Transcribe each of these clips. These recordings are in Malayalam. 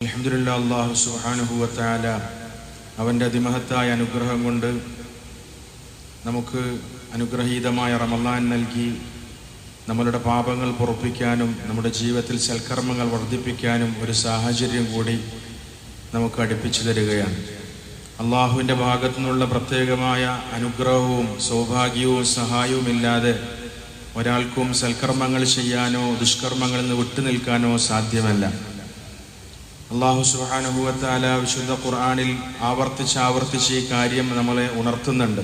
അലഹമുല്ല അള്ളാഹു അവന്റെ അതിമഹത്തായ അനുഗ്രഹം കൊണ്ട് നമുക്ക് അനുഗ്രഹീതമായ റമല്ലാൻ നൽകി നമ്മളുടെ പാപങ്ങൾ പുറപ്പിക്കാനും നമ്മുടെ ജീവിതത്തിൽ സൽക്കർമ്മങ്ങൾ വർദ്ധിപ്പിക്കാനും ഒരു സാഹചര്യം കൂടി നമുക്ക് അടുപ്പിച്ചു തരികയാണ്. അള്ളാഹുവിന്റെ ഭാഗത്തു നിന്നുള്ള പ്രത്യേകമായ അനുഗ്രഹവും സൗഭാഗ്യവും സഹായവും ഇല്ലാതെ ഒരാൾക്കും സൽക്കർമ്മങ്ങൾ ചെയ്യാനോ ദുഷ്കർമ്മങ്ങളിൽ നിന്ന് വിട്ടുനിൽക്കാനോ സാധ്യമല്ല. അള്ളാഹു സുഹാനുഭവത്താല വിശുദ്ധ ഖുർആാനിൽ ആവർത്തിച്ച് ആവർത്തിച്ച് ഈ കാര്യം നമ്മളെ ഉണർത്തുന്നുണ്ട്.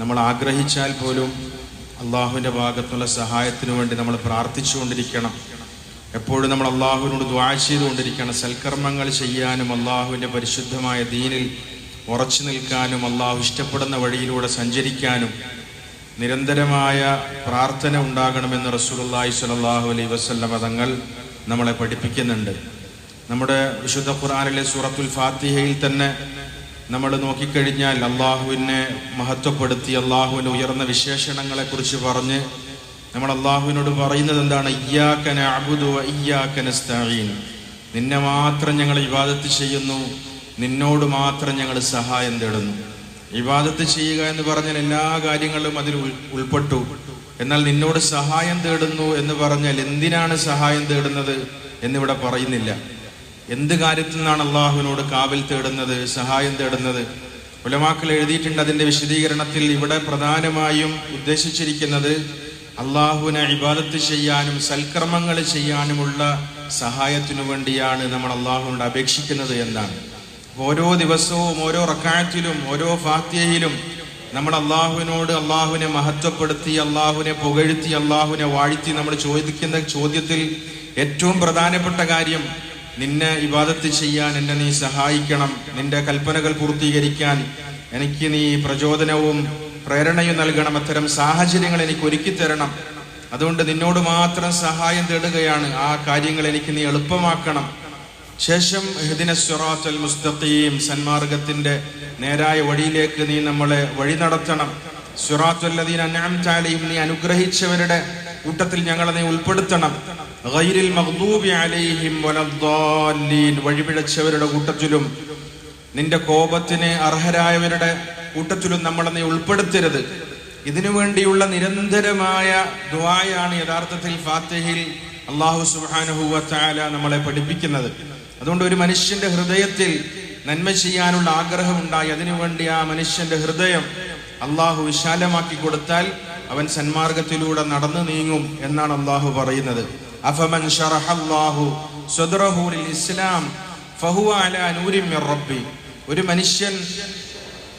നമ്മൾ ആഗ്രഹിച്ചാൽ പോലും അള്ളാഹുവിന്റെ ഭാഗത്തുള്ള സഹായത്തിനു വേണ്ടി നമ്മൾ പ്രാർത്ഥിച്ചുകൊണ്ടിരിക്കണം. എപ്പോഴും നമ്മൾ അള്ളാഹുവിനോട് ദ്വാ ചെയ്തുകൊണ്ടിരിക്കണം. സൽക്കർമ്മങ്ങൾ ചെയ്യാനും അള്ളാഹുവിന്റെ പരിശുദ്ധമായ ദീനിൽ ഉറച്ചു നിൽക്കാനും അള്ളാഹു ഇഷ്ടപ്പെടുന്ന വഴിയിലൂടെ സഞ്ചരിക്കാനും നിരന്തരമായ പ്രാർത്ഥന ഉണ്ടാകണമെന്ന് റസൂലുള്ളാഹി സ്വല്ലല്ലാഹു അലൈഹി വസല്ലം തങ്ങൾ നമ്മളെ പഠിപ്പിക്കുന്നുണ്ട്. നമ്മുടെ വിശുദ്ധ ഖുർആനിലെ സൂറത്തുൽ ഫാത്തിഹയിൽ തന്നെ നമ്മൾ നോക്കിക്കഴിഞ്ഞാൽ അള്ളാഹുവിനെ മഹത്വപ്പെടുത്തി അള്ളാഹുവിന്റെ ഉയർന്ന വിശേഷണങ്ങളെ കുറിച്ച് പറഞ്ഞ് നമ്മൾ അള്ളാഹുവിനോട് പറയുന്നത് എന്താണ്? ഇയ്യാക്കന അബുദു ഇയ്യാക്കനസ്തഈൻ നിന്നെ മാത്രം ഞങ്ങൾ ഇവാദത്ത് ചെയ്യുന്നു നിന്നോട് മാത്രം ഞങ്ങൾ സഹായം തേടുന്നു. ഇബാദത്ത് ചെയ്യുക എന്ന് പറഞ്ഞാൽ എല്ലാ കാര്യങ്ങളും അതിൽ ഉൾപ്പെട്ടു. എന്നാൽ നിന്നോട് സഹായം തേടുന്നു എന്ന് പറഞ്ഞാൽ എന്തിനാണ് സഹായം തേടുന്നത് എന്നിവിടെ പറയുന്നില്ല. എന്ത് കാര്യത്തിൽ നിന്നാണ് അള്ളാഹുവിനോട് കാവൽ തേടുന്നത് സഹായം തേടുന്നത്? ഉലമാക്കൾ എഴുതിയിട്ടുണ്ട് അതിന്റെ വിശദീകരണത്തിൽ ഇവിടെ പ്രധാനമായും ഉദ്ദേശിച്ചിരിക്കുന്നത് അള്ളാഹുവിനെ ഇബാദത്ത് ചെയ്യാനും സൽക്കർമ്മങ്ങൾ ചെയ്യാനുമുള്ള സഹായത്തിനു വേണ്ടിയാണ് നമ്മൾ അള്ളാഹുവിനോട് അപേക്ഷിക്കുന്നത് എന്നാണ്. ഓരോ ദിവസവും ഓരോ റക്കായത്തിലും ഓരോ ഫാത്യയിലും നമ്മൾ അള്ളാഹുവിനോട് അള്ളാഹുവിനെ മഹത്വപ്പെടുത്തി അള്ളാഹുവിനെ പുകഴ്ത്തി അള്ളാഹുവിനെ വാഴ്ത്തി നമ്മൾ ചോദിക്കുന്ന ചോദ്യത്തിൽ ഏറ്റവും പ്രധാനപ്പെട്ട കാര്യം നിന്നെ ഇബാദത്ത് ചെയ്യാൻ എന്നെ നീ സഹായിക്കണം നിന്റെ കൽപ്പനകൾ പൂർത്തീകരിക്കാൻ എനിക്ക് നീ പ്രചോദനവും പ്രേരണയും നൽകണം. അത്തരം സാഹചര്യങ്ങൾ എനിക്ക് ഒരുക്കി തരണം. അതുകൊണ്ട് നിന്നോട് മാത്രം സഹായം തേടുകയാണ്. ആ കാര്യങ്ങൾ എനിക്ക് നീ എളുപ്പമാക്കണം. ശേഷം മുസ്തഖീം സന്മാർഗത്തിന്റെ നേരായ വഴിയിലേക്ക് നീ നമ്മളെ വഴി നടത്തണം. സുറാത്തുല്ലീൻ അൻഅംത ചാലയും നീ അനുഗ്രഹിച്ചവരുടെ കൂട്ടത്തിൽ ഞങ്ങളെ നീ ഉൾപ്പെടുത്തണം. ഗൈരിൽ മഗ്ദൂബി അലൈഹിം വലദ്ദാല്ലീൻ വഴിപിഴച്ചവരുടെ കൂട്ടത്തിലും നിന്റെ കോപത്തിന് അർഹരായവരുടെ കൂട്ടത്തിലും നമ്മളെ നീ ഉൾപ്പെടുത്തരുത്. ഇതിനു വേണ്ടിയുള്ള നിരന്തരമായ ദ്വായാണ് യഥാർത്ഥത്തിൽ ഫാത്തിഹിൽ അള്ളാഹു സുബ്ഹാനഹു വതആല നമ്മളെ പഠിപ്പിക്കുന്നത്. അതുകൊണ്ട് ഒരു മനുഷ്യന്റെ ഹൃദയത്തിൽ നന്മ ചെയ്യാനുള്ള ആഗ്രഹമുണ്ടായി അതിനുവേണ്ടി ആ മനുഷ്യന്റെ ഹൃദയം അള്ളാഹു വിശാലമാക്കി കൊടുത്താൽ അവൻ സന്മാർഗത്തിലൂടെ നടന്നു നീങ്ങും എന്നാണ് അള്ളാഹു പറയുന്നത്. അഫമൻ ഷറഹല്ലാഹു സ്വദ്റഹു ഇസ്ലാം ഫഹുവ അലാ നൂരിൻ മിർ റബ്ബി. ഒരു മനുഷ്യൻ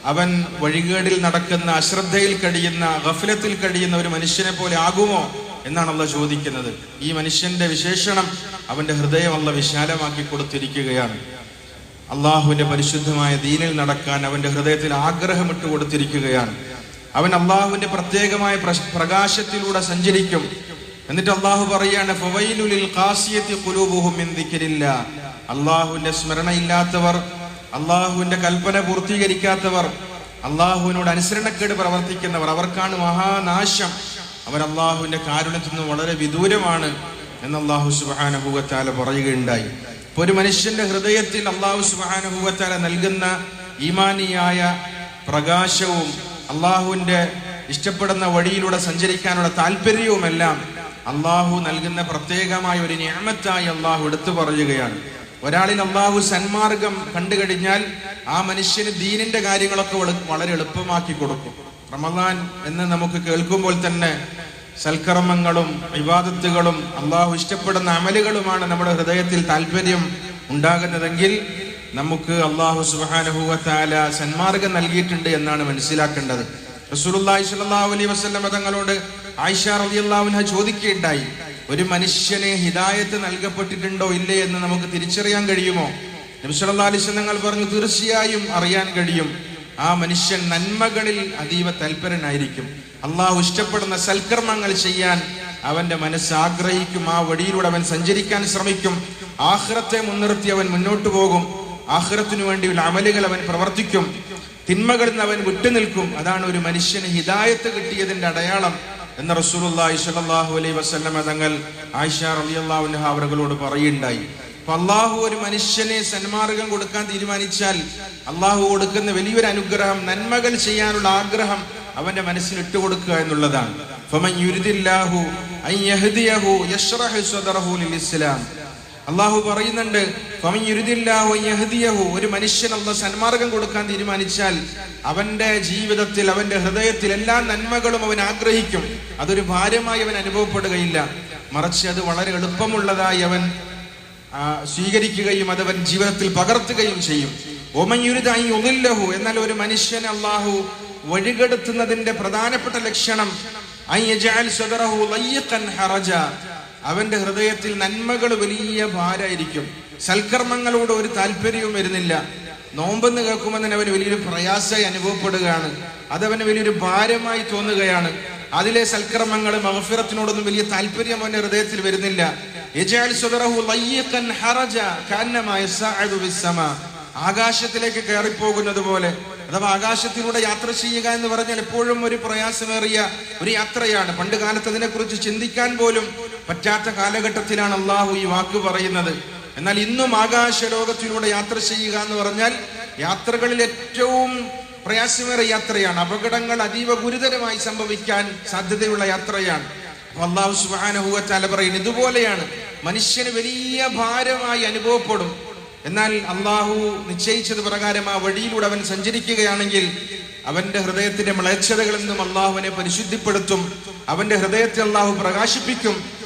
അവൻ വഴികേടിൽ നടക്കുന്ന അശ്രദ്ധയിൽ കഴിയുന്ന ഗഫലത്തിൽ കഴിയുന്ന ഒരു മനുഷ്യനെ പോലെ ആകുമോ എന്നാണ് അള്ള ചോദിക്കുന്നത്. ഈ മനുഷ്യന്റെ വിശേഷണം അവന്റെ ഹൃദയം അള്ള വിശാലമാക്കി കൊടുത്തിരിക്കുകയാണ്. അള്ളാഹുവിന്റെ പരിശുദ്ധമായ ദീനിൽ നടക്കാൻ അവന്റെ ഹൃദയത്തിൽ ആഗ്രഹമിട്ട് കൊടുത്തിരിക്കുകയാണ്. അവൻ അള്ളാഹുവിന്റെ പ്രത്യേകമായ പ്രകാശത്തിലൂടെ സഞ്ചരിക്കും. എന്നിട്ട് അള്ളാഹു പറയാണ് അള്ളാഹുവിന്റെ സ്മരണയില്ലാത്തവർ അള്ളാഹുവിന്റെ കൽപ്പന പൂർത്തീകരിക്കാത്തവർ അള്ളാഹുവിനോട് അനുസരണക്കേട് പ്രവർത്തിക്കുന്നവർ അവർക്കാണ് മഹാനാശം. അവർ അള്ളാഹുവിന്റെ കാരുണ്യത്തിൽ നിന്ന് വളരെ വിദൂരമാണ് എന്ന് അള്ളാഹു സുബാനുഭൂവത്താല പറയുകയുണ്ടായി. ഇപ്പൊ ഒരു മനുഷ്യന്റെ ഹൃദയത്തിൽ അള്ളാഹു സുബാനുഭൂവത്താല നൽകുന്ന ഈമാനിയായ പ്രകാശവും അള്ളാഹുവിന്റെ ഇഷ്ടപ്പെടുന്ന വഴിയിലൂടെ സഞ്ചരിക്കാനുള്ള താല്പര്യവുമെല്ലാം അള്ളാഹു നൽകുന്ന പ്രത്യേകമായ ഒരു ഞാമത്തായി അള്ളാഹു എടുത്തു പറയുകയാണ്. ഒരാളിൽ അള്ളാഹു സന്മാർഗം കണ്ടു കഴിഞ്ഞാൽ ആ മനുഷ്യന് ദീനിന്റെ കാര്യങ്ങളൊക്കെ വളരെ എളുപ്പമാക്കി കൊടുക്കും. റമദാൻ എന്ന് നമുക്ക് കേൾക്കുമ്പോൾ തന്നെ സൽക്കർമ്മങ്ങളും വിവാദത്തുകളും അള്ളാഹു ഇഷ്ടപ്പെടുന്ന അമലുകളുമാണ് നമ്മുടെ ഹൃദയത്തിൽ താല്പര്യം ഉണ്ടാകുന്നതെങ്കിൽ നമുക്ക് അള്ളാഹു സുബാനുഭൂവത്താല സന്മാർഗം നൽകിയിട്ടുണ്ട് എന്നാണ് മനസ്സിലാക്കേണ്ടത്. റസൂലുള്ളാഹി സ്വല്ലല്ലാഹു അലൈഹി വസല്ലം തങ്ങളോട് ആയിഷ ചോദിക്കുകയുണ്ടായി ഒരു മനുഷ്യനെ ഹിദായത്ത് നൽകപ്പെട്ടിട്ടുണ്ടോ ഇല്ലേ എന്ന് നമുക്ക് തിരിച്ചറിയാൻ കഴിയുമോ? നബി സല്ലല്ലാഹു അലൈഹി തങ്ങൾ പറഞ്ഞു തീർച്ചയായും അറിയാൻ കഴിയും. ആ മനുഷ്യൻ നന്മകളിൽ അതീവ തൽപരനായിരിക്കും. അള്ളാഹു ഇഷ്ടപ്പെടുന്ന സൽക്കർമ്മങ്ങൾ ചെയ്യാൻ അവന്റെ മനസ്സ് ആഗ്രഹിക്കും. ആ വഴിയിലൂടെ അവൻ സഞ്ചരിക്കാൻ ശ്രമിക്കും. ആഹ്റത്തെ മുൻനിർത്തി അവൻ മുന്നോട്ട് പോകും. ആഹ്റത്തിനു വേണ്ടിയുള്ള അമലുകൾ അവൻ പ്രവർത്തിക്കും. തിന്മകളിൽ നിന്ന് അവൻ വിട്ടുനിൽക്കും. അതാണ് ഒരു മനുഷ്യന് ഹിദായത്ത് കിട്ടിയതിന്റെ അടയാളം. എന്ന് റസൂലുള്ളാഹി സ്വല്ലല്ലാഹു അലൈഹി വസല്ലമ തങ്ങൾ ആയിഷ റളിയല്ലാഹു അൻഹ അവരുകളോട് പറയുണ്ടായി അപ്പൊ അള്ളാഹു ഒരു മനുഷ്യനെ സന്മാർഗം കൊടുക്കാൻ തീരുമാനിച്ചാൽ അള്ളാഹു കൊടുക്കുന്ന വലിയൊരു അനുഗ്രഹം നന്മകൾ ചെയ്യാനുള്ള ആഗ്രഹം അവന്റെ മനസ്സിൽ ഇട്ടുകൊടുക്കുക എന്നുള്ളതാണ്. അള്ളാഹു പറയുന്നുണ്ട് ഒരു മനുഷ്യൻ അള്ളാഹ് സന്മാർഗം കൊടുക്കാൻ തീരുമാനിച്ചാൽ അവന്റെ ജീവിതത്തിൽ അവന്റെ ഹൃദയത്തിൽ എല്ലാ നന്മകളും അവൻ ആഗ്രഹിക്കും. അതൊരു ഭാരമായി അവൻ അനുഭവപ്പെടുകയില്ല. മറിച്ച് അത് വളരെ എളുപ്പമുള്ളതായി അവൻ സ്വീകരിക്കുകയും അത് അവൻ ജീവിതത്തിൽ പകർത്തുകയും ചെയ്യും. ഒമയുരുതായി ഒന്നില്ലഹു എന്നാൽ ഒരു മനുഷ്യൻ അള്ളാഹു വഴികെടുത്തുന്നതിന്റെ പ്രധാനപ്പെട്ട ലക്ഷണം. അവന്റെ ഹൃദയത്തിൽ നന്മകൾ വലിയ ഭാരമായിരിക്കും. സൽക്കർമ്മങ്ങളോട് ഒരു താല്പര്യവും വരുന്നില്ല. നോമ്പെന്ന് കേൾക്കുമ്പോൾ തന്നെ അവന് വലിയൊരു പ്രയാസമായി അനുഭവപ്പെടുകയാണ്. അതവന് വലിയൊരു ഭാരമായി തോന്നുകയാണ്. അതിലെ സൽക്കർമ്മങ്ങൾ മഹഫിറത്തിനോടൊന്നും വലിയ താല്പര്യം അവന്റെ ഹൃദയത്തിൽ വരുന്നില്ല. ആകാശത്തിലേക്ക് കയറിപ്പോകുന്നത് പോലെ അഥവാ ആകാശത്തിലൂടെ യാത്ര ചെയ്യുക എന്ന് പറഞ്ഞാൽ എപ്പോഴും ഒരു പ്രയാസമേറിയ ഒരു യാത്രയാണ്. പണ്ട് കാലത്ത് അതിനെക്കുറിച്ച് ചിന്തിക്കാൻ പോലും പറ്റാത്ത കാലഘട്ടത്തിലാണ് അള്ളാഹു ഈ വാക്ക് പറയുന്നത്. എന്നാൽ ഇന്നും ആകാശ ലോകത്തിലൂടെ യാത്ര ചെയ്യുക എന്ന് പറഞ്ഞാൽ യാത്രകളിൽ ഏറ്റവും പ്രയാസമേറിയ യാത്രയാണ്. അപകടങ്ങൾ അതീവ ഗുരുതരമായി സംഭവിക്കാൻ സാധ്യതയുള്ള യാത്രയാണ്. അള്ളാഹു സുബാനഹുവറ്റാല പറയുന്നു ഇതുപോലെയാണ്. മനുഷ്യന് വലിയ ഭാരമായി അനുഭവപ്പെടും. എന്നാൽ അള്ളാഹു നിശ്ചയിച്ചത് പ്രകാരം ആ വഴിയിലൂടെ അവൻ സഞ്ചരിക്കുകയാണെങ്കിൽ അവന്റെ ഹൃദയത്തിന്റെ മ്ലേച്ഛതകളിൽ നിന്നും അള്ളാഹുവിനെ പരിശുദ്ധിപ്പെടുത്തും. അവന്റെ ഹൃദയത്തെ അള്ളാഹു പ്രകാശിപ്പിക്കും.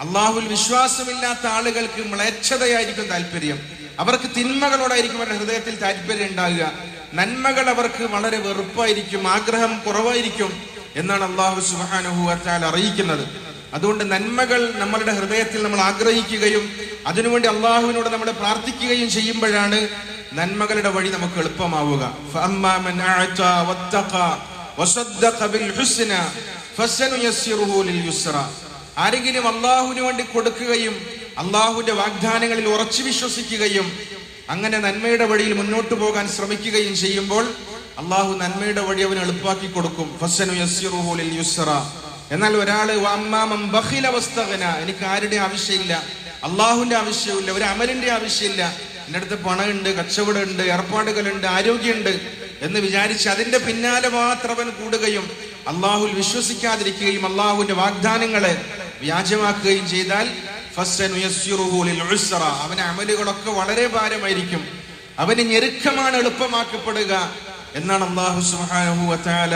അള്ളാഹുൽ വിശ്വാസമില്ലാത്ത ആളുകൾക്ക് മ്ലേച്ഛതയായിരിക്കും താല്പര്യം. അവർക്ക് തിന്മകളോടായിരിക്കും അവരുടെ ഹൃദയത്തിൽ താല്പര്യം ഉണ്ടാകുക. നന്മകൾ അവർക്ക് വളരെ വെറുപ്പായിരിക്കും ആഗ്രഹം കുറവായിരിക്കും എന്നാണ് അള്ളാഹു സുബ്ഹാനഹു വതആല അറിയിക്കുന്നത്. അതുകൊണ്ട് നന്മകൾ നമ്മളുടെ ഹൃദയത്തിൽ നമ്മൾ ആഗ്രഹിക്കുകയും അതിനുവേണ്ടി അള്ളാഹുവിനോട് നമ്മൾ പ്രാർത്ഥിക്കുകയും ചെയ്യുമ്പോഴാണ് നന്മകളുടെ വഴി നമുക്ക് എളുപ്പമാവുക. ആരെങ്കിലും അള്ളാഹുവിന് വേണ്ടി കൊടുക്കുകയും അള്ളാഹുവിന്റെ വാഗ്ദാനങ്ങളിൽ ഉറച്ചു വിശ്വസിക്കുകയും അങ്ങനെ നന്മയുടെ വഴിയിൽ മുന്നോട്ട് പോകാൻ ശ്രമിക്കുകയും ചെയ്യുമ്പോൾ അള്ളാഹു നന്മയുടെ വഴി അവന് എളുപ്പാക്കി കൊടുക്കും. എന്നാൽ ഒരാൾ എനിക്ക് ആരുടെ ആവശ്യമില്ല. അള്ളാഹുവിന്റെ ആവശ്യമില്ല. ഒരു അമലിന്റെ ആവശ്യമില്ല. എന്റെ അടുത്ത് പണമുണ്ട് കച്ചവടമുണ്ട് ഏർപ്പാടുകളുണ്ട് ആരോഗ്യമുണ്ട്. എന്ന് വിചാരിച്ച് അതിന്റെ പിന്നാലെ മാത്രം അവൻ കൂടുകയും അള്ളാഹുൽ വിശ്വസിക്കാതിരിക്കുകയും അള്ളാഹുവിന്റെ വാഗ്ദാനങ്ങളെ വ്യാജമാക്കുകയും ചെയ്താൽ. അവന്റെ അമലുകളൊക്കെ വളരെ ഭാരമായിരിക്കും. അവന് ഞെരുക്കമാണ് എളുപ്പമാക്കപ്പെടുക എന്നാണ് അള്ളാഹു വതആല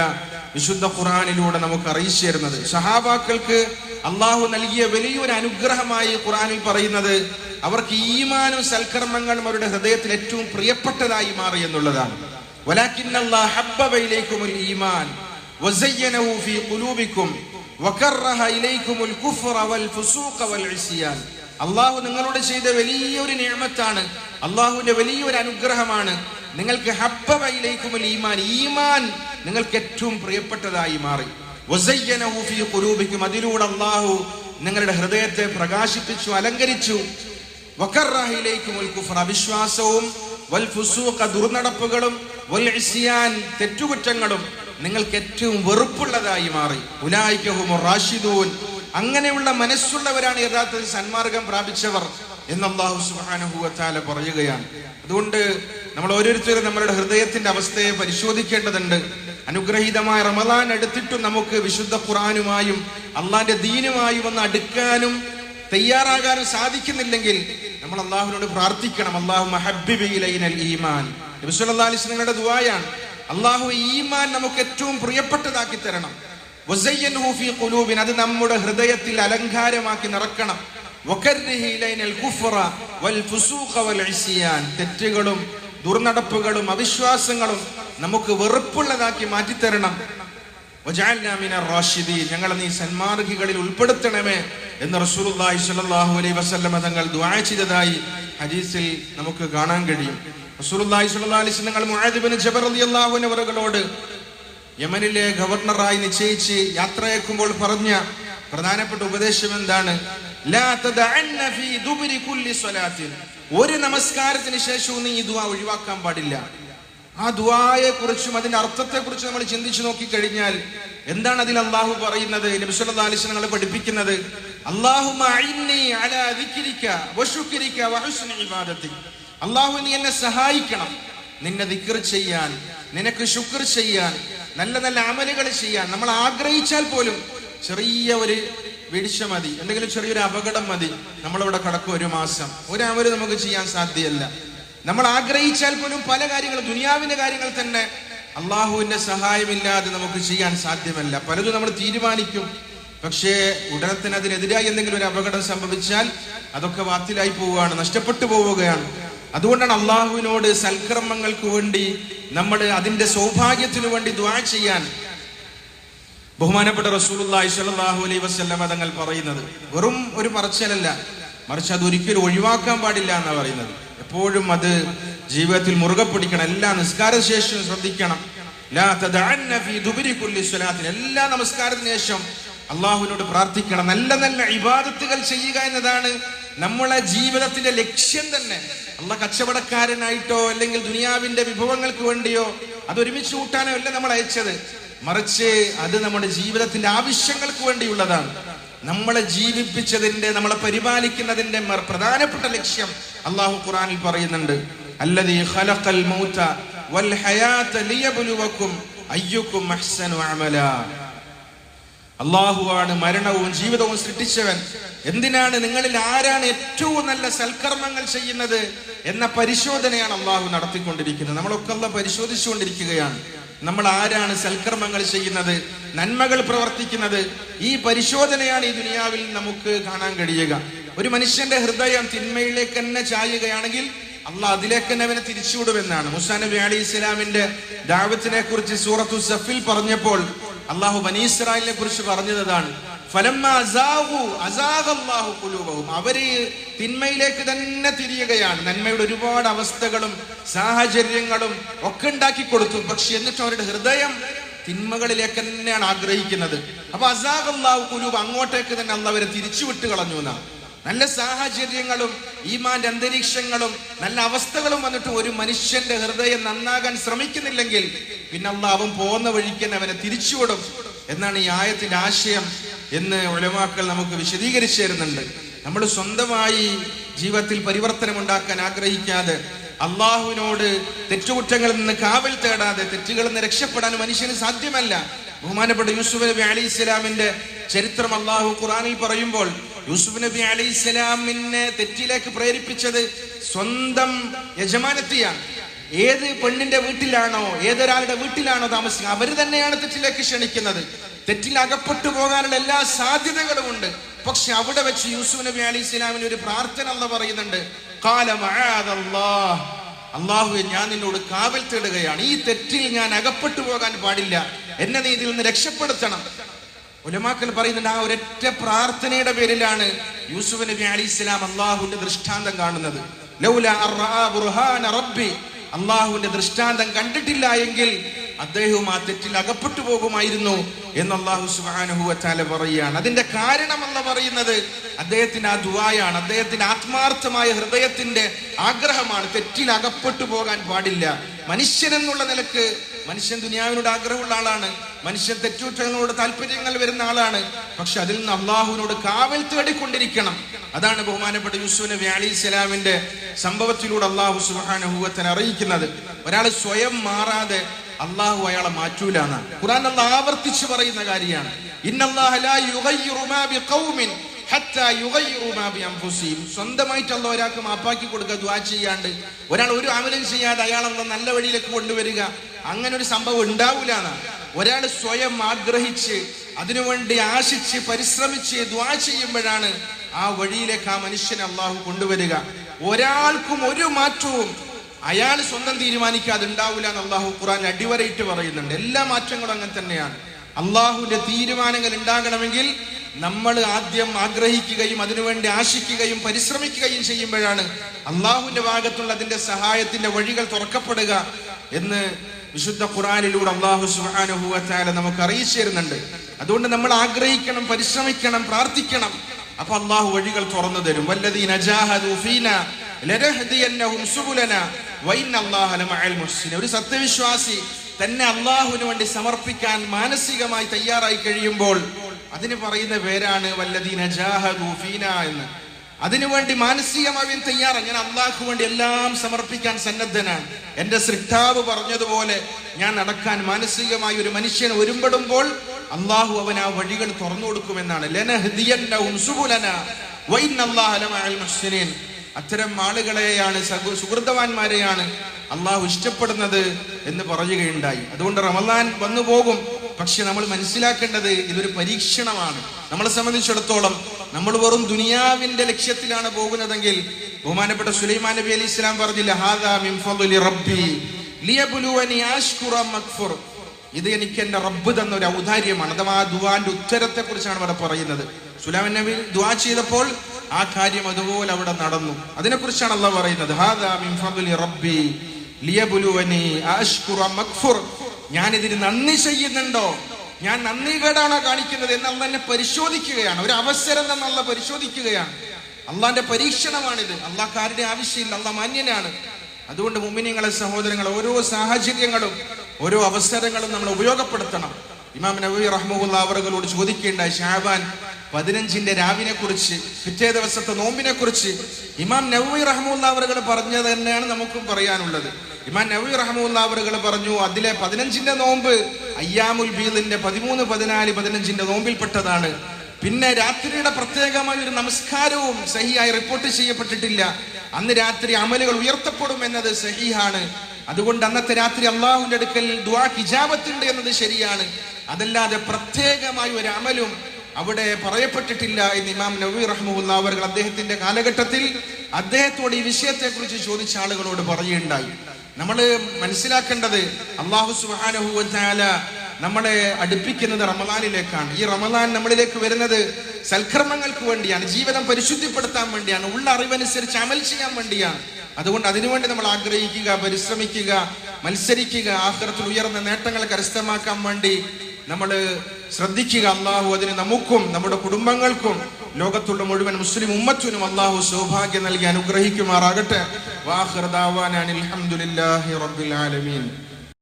വിശുദ്ധ ഖുറാനിലൂടെ നമുക്ക് അറിയിച്ചു തരുന്നത്. സഹാബാക്കൾക്ക് അള്ളാഹു നൽകിയ വലിയൊരു അനുഗ്രഹമായി ഖുറാനിൽ പറയുന്നത് അവർക്ക് ഈമാനും സൽക്കർമ്മങ്ങളും അവരുടെ ഹൃദയത്തിൽ ഏറ്റവും പ്രിയപ്പെട്ടതായി മാറി എന്നുള്ളതാണ്. വലാകിന്ന الله حبب إليكم ഈമാൻ വസയ്യനഹു ഫീ قلوبكم وكره إليكم കുഫ്റ വൽ والعصيان. അള്ളാഹു നിങ്ങളോട് ചെയ്ത വലിയൊരു നിയമത്താണ്. അള്ളാഹുവിന്റെ വലിയൊരു അനുഗ്രഹമാണ്. നിങ്ങൾക്ക് ഹബ്ബവയിലേക്കുമുൽ ഈമാൻ. ഈമാൻ നിങ്ങൾക്ക് ഏറ്റവും പ്രിയപ്പെട്ടതായി മാറി. അതിലൂടെ അള്ളാഹു നിങ്ങളുടെ ഹൃദയത്തെ പ്രകാശിപ്പിച്ചു അലങ്കരിച്ചു. കുഫ്ര. അവിശ്വാസവും വൽ ഫുസൂഖ ദുർനടപ്പുകളും വൽ തെറ്റുകുറ്റങ്ങളും നിങ്ങൾക്ക് ഏറ്റവും വെറുപ്പുള്ളതായി മാറി. ഉലായിക്കഹുമുർ റാഷിദൂൻ. അങ്ങനെയുള്ള മനസ്സുള്ളവരാണ് യഥാർത്ഥത്തിൽ സന്മാർഗം പ്രാപിച്ചവർ എന്ന് അള്ളാഹു സുബ്ഹാനഹു വതആല പറയുകയാണ്. അതുകൊണ്ട് നമ്മൾ ഓരോരുത്തരും നമ്മളുടെ ഹൃദയത്തിന്റെ അവസ്ഥയെ പരിശോധിക്കേണ്ടതുണ്ട്. അനുഗ്രഹീതമായ റമദാൻ എടുത്തിട്ടും നമുക്ക് വിശുദ്ധ ഖുറാനുമായും അള്ളാന്റെ ദീനുമായും ഒന്ന് അടുക്കാനും തയ്യാറാകാനും സാധിക്കുന്നില്ലെങ്കിൽ നമ്മൾ അള്ളാഹുവിനോട് പ്രാർത്ഥിക്കണം. അള്ളാഹു മഹബിബിലൈനൽ ഈമാൻ. നബിസ്വല്ലാസ്ലിങ്ങളുടെ നിങ്ങളുടെ ദുആയാണ്. അള്ളാഹു ഈമാൻ നമുക്ക് ഏറ്റവും പ്രിയപ്പെട്ടതാക്കി തരണം. അത് നമ്മുടെ ഹൃദയത്തിൽ അലങ്കാരമാക്കി നിറക്കണം. തെറ്റുകളും ദുർനടപ്പുകളും അവിശ്വാസങ്ങളും നമുക്ക് വെറുപ്പുള്ളതാക്കി മാറ്റിത്തരണം. ഞങ്ങളെ നീ സന്മാർഗികളിൽ ഉൾപ്പെടുത്തണമേ എന്ന് റസൂലുള്ളാഹി സ്വല്ലല്ലാഹു അലൈഹി തങ്ങൾ ദുആ ചെയ്തതായി ഹദീസിൽ നമുക്ക് കാണാൻ കഴിയും. റസൂലുള്ളാഹി സ്വല്ലല്ലാഹു അലൈഹി തങ്ങൾ ബിൻ ജബർ റളിയല്ലാഹു യമനിലെ ഗവർണറായി നിശ്ചയിച്ച് യാത്രയക്കുമ്പോൾ പറഞ്ഞ പ്രധാനപ്പെട്ട ഉപദേശം എന്താണ്? ഒരു നമസ്കാരത്തിന് ശേഷവും നീ ഈ ദുആ ഒഴിവാക്കാൻ പാടില്ല. ആ ദുആയെ കുറിച്ചും അതിന്റെ അർത്ഥത്തെ കുറിച്ചും നമ്മൾ ചിന്തിച്ചു നോക്കി കഴിഞ്ഞാൽ എന്താണ് അതിൽ അള്ളാഹു പറയുന്നത്? നബിസ്വല്ലാ പഠിപ്പിക്കുന്നത് അള്ളാഹു നീ എന്നെ സഹായിക്കണം. നിന്നെ ദിക്കർ ചെയ്യാൻ നിനക്ക് ശുക്ർ ചെയ്യാൻ നല്ല നല്ല അമലുകൾ ചെയ്യാൻ. നമ്മൾ ആഗ്രഹിച്ചാൽ പോലും ചെറിയ ഒരു വീഴ്ച മതി എന്തെങ്കിലും ചെറിയൊരു അപകടം മതി. നമ്മളിവിടെ കടക്കും ഒരു മാസം. ഒരു അമൽ നമുക്ക് ചെയ്യാൻ സാധ്യമല്ല നമ്മൾ ആഗ്രഹിച്ചാൽ പോലും പല കാര്യങ്ങളും ദുനിയാവിന്റെ കാര്യങ്ങൾ തന്നെ അള്ളാഹുവിന്റെ സഹായമില്ലാതെ നമുക്ക് ചെയ്യാൻ സാധ്യമല്ല. പലതും നമ്മൾ തീരുമാനിക്കും. പക്ഷേ ഉടനെ തന്നെ അതിനെതിരായി എന്തെങ്കിലും ഒരു അപകടം സംഭവിച്ചാൽ അതൊക്കെ വാത്തിലായി പോവുകയാണ് നഷ്ടപ്പെട്ടു പോവുകയാണ്. അതുകൊണ്ടാണ് അള്ളാഹുവിനോട് സൽക്കർമ്മങ്ങൾക്ക് വേണ്ടി നമ്മൾ അതിന്റെ സൗഭാഗ്യത്തിനു വേണ്ടി ദ്വാ ചെയ്യാൻ ബഹുമാനപ്പെട്ട റസൂലുള്ളാഹി സ്വല്ലല്ലാഹു അലൈഹി വസല്ലം തങ്ങൾ പറയുന്നത്. വെറും ഒരു പറച്ചിലല്ല മറിച്ച് അത് ഒരിക്കലും ഒഴിവാക്കാൻ പാടില്ല എന്നാണ് പറയുന്നത്. എപ്പോഴും അത് ജീവിതത്തിൽ മുറുകെ പിടിക്കണം. എല്ലാ നിസ്കാര ശേഷവും ശ്രദ്ധിക്കണം എല്ലാ നമസ്കാരത്തിന് ശേഷം അള്ളാഹുവിനോട് പ്രാർത്ഥിക്കണം. നല്ല നല്ല ഇബാദത്തുകൾ ചെയ്യുക എന്നതാണ് നമ്മളെ ജീവിതത്തിന്റെ ലക്ഷ്യം തന്നെ. അള്ള കച്ചവടക്കാരനായിട്ടോ അല്ലെങ്കിൽ ദുനിയാവിന്റെ വിഭവങ്ങൾക്ക് വേണ്ടിയോ അത് ഒരുമിച്ച് കൂട്ടാനോ അല്ല നമ്മൾ അയച്ചത്. മറിച്ച് അത് നമ്മുടെ ജീവിതത്തിന്റെ ആവശ്യങ്ങൾക്ക് വേണ്ടിയുള്ളതാണ്. നമ്മളെ ജീവിപ്പിച്ചതിന്റെ നമ്മളെ പരിപാലിക്കുന്നതിന്റെ പ്രധാനപ്പെട്ട ലക്ഷ്യം അള്ളാഹു ഖുറാനിൽ പറയുന്നുണ്ട് ഖലഖൽ മൗത വൽ ഹയാത അയ്യുക്കും അഹ്സനു അള്ളാഹുവാണ് മരണവും ജീവിതവും സൃഷ്ടിച്ചവൻ. എന്തിനാണ് നിങ്ങളിൽ ആരാണ് ഏറ്റവും നല്ല സൽക്കർമ്മങ്ങൾ ചെയ്യുന്നത് എന്ന പരിശോധനയാണ് അള്ളാഹു നടത്തിക്കൊണ്ടിരിക്കുന്നത്. നമ്മളൊക്കെ അല്ല പരിശോധിച്ചുകൊണ്ടിരിക്കുകയാണ്. നമ്മൾ ആരാണ് സൽക്കർമ്മങ്ങൾ ചെയ്യുന്നത് നന്മകൾ പ്രവർത്തിക്കുന്നത്? ഈ പരിശോധനയാണ് ഈ ദുനിയാവിൽ നമുക്ക് കാണാൻ കഴിയുക. ഒരു മനുഷ്യന്റെ ഹൃദയം തിന്മയിലേക്ക് തന്നെ ചായുകയാണെങ്കിൽ അള്ളാഹ് അതിലേക്ക് തന്നെ അവനെ തിരിച്ചുവിടുമെന്നാണ്. മുസാ നബി അലി ഇസ്ലാമിന്റെ ദാവത്തിനെ കുറിച്ച് സൂറത്തു സഫിൽ പറഞ്ഞപ്പോൾ അള്ളാഹു ബനീസ്രായിലിനെ കുറിച്ച് പറഞ്ഞതാണ്. അവർ തിന്മയിലേക്ക് തന്നെ തിരിയുകയാണ്. നന്മയുടെ ഒരുപാട് അവസ്ഥകളും സാഹചര്യങ്ങളും ഒക്കെ ഉണ്ടാക്കി കൊടുത്തു. പക്ഷെ എന്നിട്ട് അവരുടെ ഹൃദയം തിന്മകളിലേക്ക് തന്നെയാണ് ആഗ്രഹിക്കുന്നത്. അപ്പൊ അസാഹല്ലാഹു കുലൂബ് അങ്ങോട്ടേക്ക് തന്നെ അന്ന് അവരെ തിരിച്ചുവിട്ട് കളഞ്ഞു എന്നാണ്. നല്ല സാഹചര്യങ്ങളും ഈമാന്റെ അന്തരീക്ഷങ്ങളും നല്ല അവസ്ഥകളും വന്നിട്ട് ഒരു മനുഷ്യന്റെ ഹൃദയം നന്നാകാൻ ശ്രമിക്കുന്നില്ലെങ്കിൽ പിന്നെ അവൻ പോകുന്ന വഴിക്ക് തന്നെ അവനെ തിരിച്ചുവിടും. എന്നാണ് ഈ ആയത്തിന്റെ ആശയം എന്ന് ഉലമാക്കൾ നമുക്ക് വിശദീകരിച്ചു തരുന്നുണ്ട്. നമ്മൾ സ്വന്തമായി ജീവിതത്തിൽ പരിവർത്തനം ഉണ്ടാക്കാൻ ആഗ്രഹിക്കാതെ അള്ളാഹുവിനോട് തെറ്റുകുറ്റങ്ങളിൽ നിന്ന് കാവൽ തേടാതെ തെറ്റുകളിൽ നിന്ന് രക്ഷപ്പെടാൻ മനുഷ്യന് സാധ്യമല്ല. ബഹുമാനപ്പെട്ട യൂസുഫ് നബി അലി ഇസ്ലാമിന്റെ ചരിത്രം അള്ളാഹു ഖുറാനിൽ പറയുമ്പോൾ യൂസുഫ് നബി അലി ഇസ്ലാമിനെ തെറ്റിലേക്ക് പ്രേരിപ്പിച്ചത് സ്വന്തം യജമാനത്തെയാണ്. ഏത് പെണ്ണിന്റെ വീട്ടിലാണോ ഏതൊരാളുടെ വീട്ടിലാണോ താമസിക്കുന്നത് അവർ തന്നെയാണ് തെറ്റിലേക്ക് ക്ഷണിക്കുന്നത്. തെറ്റിൽ അകപ്പെട്ടു പോകാനുള്ള എല്ലാ സാധ്യതകളും ഉണ്ട്. പക്ഷെ അവിടെ വെച്ച് യൂസുഫ് നബി അലി ഇസ്ലാമിന് ഒരു പ്രാർത്ഥന എന്ന് പറയുന്നുണ്ട്. അള്ളാഹു ഞാൻ നിന്നോട് കാവൽ തേടുകയാണ്. ഈ തെറ്റിൽ ഞാൻ അകപ്പെട്ടു പോകാൻ പാടില്ല. എന്നെ നീ ഇതിൽ നിന്ന് രക്ഷപ്പെടുത്തണം. ഉലമാക്കൽ പറയുന്നുണ്ട് ആ ഒരൊറ്റ പ്രാർത്ഥനയുടെ പേരിലാണ് യൂസുഫ് നബി അലി ഇസ്ലാം അള്ളാഹുവിന്റെ ദൃഷ്ടാന്തം കാണുന്നത്. അള്ളാഹുവിന്റെ ദൃഷ്ടാന്തം കണ്ടിട്ടില്ല എങ്കിൽ അദ്ദേഹവും ആ തെറ്റിൽ അകപ്പെട്ടു പോകുമായിരുന്നു എന്ന് അള്ളാഹു സുബ്ഹാനഹു വതആല പറയുകയാണ്. അതിന്റെ കാരണം എന്ന് പറയുന്നത് അദ്ദേഹത്തിന്റെ ആ ദുവായാണ് അദ്ദേഹത്തിന്റെ ആത്മാർത്ഥമായ ഹൃദയത്തിന്റെ ആഗ്രഹമാണ് തെറ്റിൽ അകപ്പെട്ടു പോകാൻ പാടില്ല. മനുഷ്യൻ എന്നുള്ള നിലയ്ക്ക് മനുഷ്യൻ ദുനിയാവിനോട് ആഗ്രഹമുള്ള ആളാണ്. മനുഷ്യൻ തെറ്റുറ്റങ്ങളോട് താല്പര്യങ്ങൾ വരുന്ന ആളാണ്. പക്ഷെ അതിൽ നിന്ന് അള്ളാഹുവിനോട് കാവൽ തേടിക്കൊണ്ടിരിക്കണം. അതാണ് ബഹുമാനപ്പെട്ട യൂസുഫ് നബി അലി ഇസ്ലാമിന്റെ സംഭവത്തിലൂടെ അള്ളാഹു സുബാനുഭവത്തിന് അറിയിക്കുന്നത്. ഒരാൾ സ്വയം മാറാതെ അള്ളാഹു അയാളെ മാറ്റൂലാണ് ഖുറാൻ അള്ളാഹ് ആവർത്തിച്ച് പറയുന്ന കാര്യമാണ്. ഇന്നല്ലാഹ ലാ യുഗയ്യിറു മാ സ്വന്തമായിട്ട് അള്ള ഒരാൾക്ക് മാപ്പാക്കി കൊടുക്കുക ദ്വാ ചെയ്യാണ്ട്. ഒരാൾ ഒരു അമലും ചെയ്യാതെ അള്ള നല്ല വഴിയിലേക്ക് കൊണ്ടുവരിക അങ്ങനെ ഒരു സംഭവം ഉണ്ടാവൂലാണ് ഒരാൾ സ്വയം ആഗ്രഹിച്ച് അതിനുവേണ്ടി ആശിച്ച് പരിശ്രമിച്ച് ദ്വാ ചെയ്യുമ്പോഴാണ് ആ വഴിയിലേക്ക് ആ മനുഷ്യനെ അള്ളാഹു കൊണ്ടുവരിക. ഒരാൾക്കും ഒരു മാറ്റവും അയാൾ സ്വന്തം തീരുമാനിക്കാതെ ഉണ്ടാവില്ല എന്ന് അള്ളാഹു ഖുറാൻ അടിവരയിട്ട് പറയുന്നുണ്ട്. എല്ലാ മാറ്റങ്ങളും അങ്ങനെ തന്നെയാണ്. അള്ളാഹുവിന്റെ തീരുമാനങ്ങൾ ഉണ്ടാകണമെങ്കിൽ നമ്മൾ ആദ്യം ആഗ്രഹിക്കുകയും അതിനുവേണ്ടി ആശിക്കുകയും പരിശ്രമിക്കുകയും ചെയ്യുമ്പോഴാണ് അള്ളാഹുവിന്റെ ഭാഗത്തുള്ള അതിന്റെ സഹായത്തിന്റെ വഴികൾ തുറക്കപ്പെടുക എന്ന് വിശുദ്ധ ഖുറാനിലൂടെ അള്ളാഹു സുഹാനുഭവത്താല നമുക്ക് അറിയിച്ചു തരുന്നുണ്ട്. അതുകൊണ്ട് നമ്മൾ ആഗ്രഹിക്കണം പരിശ്രമിക്കണം പ്രാർത്ഥിക്കണം. അപ്പൊ അള്ളാഹു വഴികൾ തുറന്നു തരും. ഒരു സത്യവിശ്വാസി തന്നെ അള്ളാഹുവിന് വേണ്ടി സമർപ്പിക്കാൻ മാനസികമായി തയ്യാറായി കഴിയുമ്പോൾ അതിന് പറയുന്ന പേരാണ് വല്ലദീന ജാഹദു ഫീന എന്ന്. അതിനുവേണ്ടി മാനസികമായി തയ്യാറാണ് ഞാൻ അള്ളാഹു വേണ്ടി എല്ലാം സമർപ്പിക്കാൻ സന്നദ്ധനാണ്. എന്റെ സൃഷ്ടാവ് പറഞ്ഞതുപോലെ ഞാൻ നടക്കാൻ മാനസികമായി ഒരു മനുഷ്യൻ ഒരുമ്പെടുമ്പോൾ അള്ളാഹു അവൻ ആ വഴികൾ തുറന്നു കൊടുക്കുമെന്നാണ്. അത്തരം ആളുകളെയാണ് സഹു- സുഹൃതവാന്മാരെയാണ് അള്ളാഹു ഇഷ്ടപ്പെടുന്നത് എന്ന് പറയുകയുണ്ടായി. അതുകൊണ്ട് റമദാൻ വന്നു പോകും പക്ഷെ നമ്മൾ മനസ്സിലാക്കേണ്ടത് ഇതൊരു പരീക്ഷണമാണ്. നമ്മളെ സംബന്ധിച്ചിടത്തോളം നമ്മൾ വെറും ദുനിയാവിന്റെ ലക്ഷ്യത്തിലാണ് പോകുന്നതെങ്കിൽ ബഹുമാനപ്പെട്ട സുലൈമാൻ നബി അലി ഇസ്ലാം പറഞ്ഞില്ല റബ്ബി ഇത് എനിക്ക് എന്റെ റബ്ബ് തന്ന ഒരു ഔദാര്യമാണ്. അഥവാ ആ ദുവാന്റെ ഉത്തരത്തെ കുറിച്ചാണ് ഇവിടെ പറയുന്നത്. സുലാമൻ നബി ദുവാ ചെയ്തപ്പോൾ ആ കാര്യം അതുപോലെ അവിടെ നടന്നു. അതിനെക്കുറിച്ചാണ് അല്ല പറയുന്നത് റബ്ബി ഞാൻ ഇതിന് നന്ദി ചെയ്യുന്നുണ്ടോ? ഞാൻ നന്ദി കേടാണോ കാണിക്കുന്നത് എന്ന് അള്ള എന്നെ പരിശോധിക്കുകയാണ്. ഒരു അവസരം എന്നുള്ള പരിശോധിക്കുകയാണ്. അള്ളാന്റെ പരീക്ഷണമാണിത്. അള്ളാഹ്ക്കാരുടെ ആവശ്യമില്ല. അള്ളാഹ് മാന്യനാണ്. അതുകൊണ്ട് മുമ്മിനിങ്ങളെ സഹോദരങ്ങൾ ഓരോ സാഹചര്യങ്ങളും ഓരോ അവസരങ്ങളും നമ്മൾ ഉപയോഗപ്പെടുത്തണം. ഇമാം നബി റഹ്മുല്ല അവറുകളോട് ചോദിക്കേണ്ട ഷാബാൻ പതിനഞ്ചിന്റെ രാവിനെ കുറിച്ച് പിറ്റേ ദിവസത്തെ നോമ്പിനെ കുറിച്ച് ഇമാം നബി റഹ്മുല്ല അവറുകൾ പറഞ്ഞത് തന്നെയാണ് നമുക്കും പറയാനുള്ളത്. ഇമാം നബി റഹ്മുല്ല അവറുകൾ പറഞ്ഞു അതിലെ പതിനഞ്ചിന്റെ നോമ്പ് അയ്യാമുൽ ബീദിന്റെ പതിമൂന്ന് പതിനാല് പതിനഞ്ചിന്റെ നോമ്പിൽപ്പെട്ടതാണ്. പിന്നെ രാത്രിയുടെ പ്രത്യേകമായ ഒരു നമസ്കാരവും സഹിയായി റിപ്പോർട്ട് ചെയ്യപ്പെട്ടിട്ടില്ല. അന്ന് രാത്രി അമലുകൾ ഉയർത്തപ്പെടും എന്നത് സഹിയാണ് അതുകൊണ്ട് അന്നത്തെ രാത്രി അള്ളാഹുവിന്റെ അടുക്കൽ ദുആ ഹിജാബത്തുണ്ട് എന്നത് ശരിയാണ്. അതല്ലാതെ പ്രത്യേകമായ ഒരു അമലും അവിടെ പറയപ്പെട്ടിട്ടില്ല എന്ന് ഇമാം നബി റഹ്മുല്ല അവർ അദ്ദേഹത്തിന്റെ കാലഘട്ടത്തിൽ അദ്ദേഹത്തോട് ഈ വിഷയത്തെക്കുറിച്ച് ചോദിച്ച ആളുകളോട് പറയുകയുണ്ടായി. നമ്മൾ മനസ്സിലാക്കേണ്ടത് അള്ളാഹു സുബാനഹുല നമ്മളെ അടുപ്പിക്കുന്നത് റമദാനിലേക്കാണ്. ഈ റമദാൻ നമ്മളിലേക്ക് വരുന്നത് സൽക്കർമ്മങ്ങൾക്ക് വേണ്ടിയാണ് ജീവിതം പരിശുദ്ധിപ്പെടുത്താൻ വേണ്ടിയാണ് ഉള്ള അറിവനുസരിച്ച് അമൽ ചെയ്യാൻ വേണ്ടിയാണ്. അതുകൊണ്ട് അതിനുവേണ്ടി നമ്മൾ ആഗ്രഹിക്കുക പരിശ്രമിക്കുക മത്സരിക്കുക ആഹ്റത്തിൽ ഉയർന്ന നേട്ടങ്ങൾ കരസ്ഥമാക്കാൻ വേണ്ടി നമ്മൾ ശ്രദ്ധിക്കുക അള്ളാഹു അതിന് നമുക്കും നമ്മുടെ കുടുംബങ്ങൾക്കും ലോകത്തുള്ള മുഴുവൻ മുസ്ലിം ഉമ്മത്തിനും അള്ളാഹു സൗഭാഗ്യം നൽകി അനുഗ്രഹിക്കുമാറാകട്ടെ. ആലമീൻ.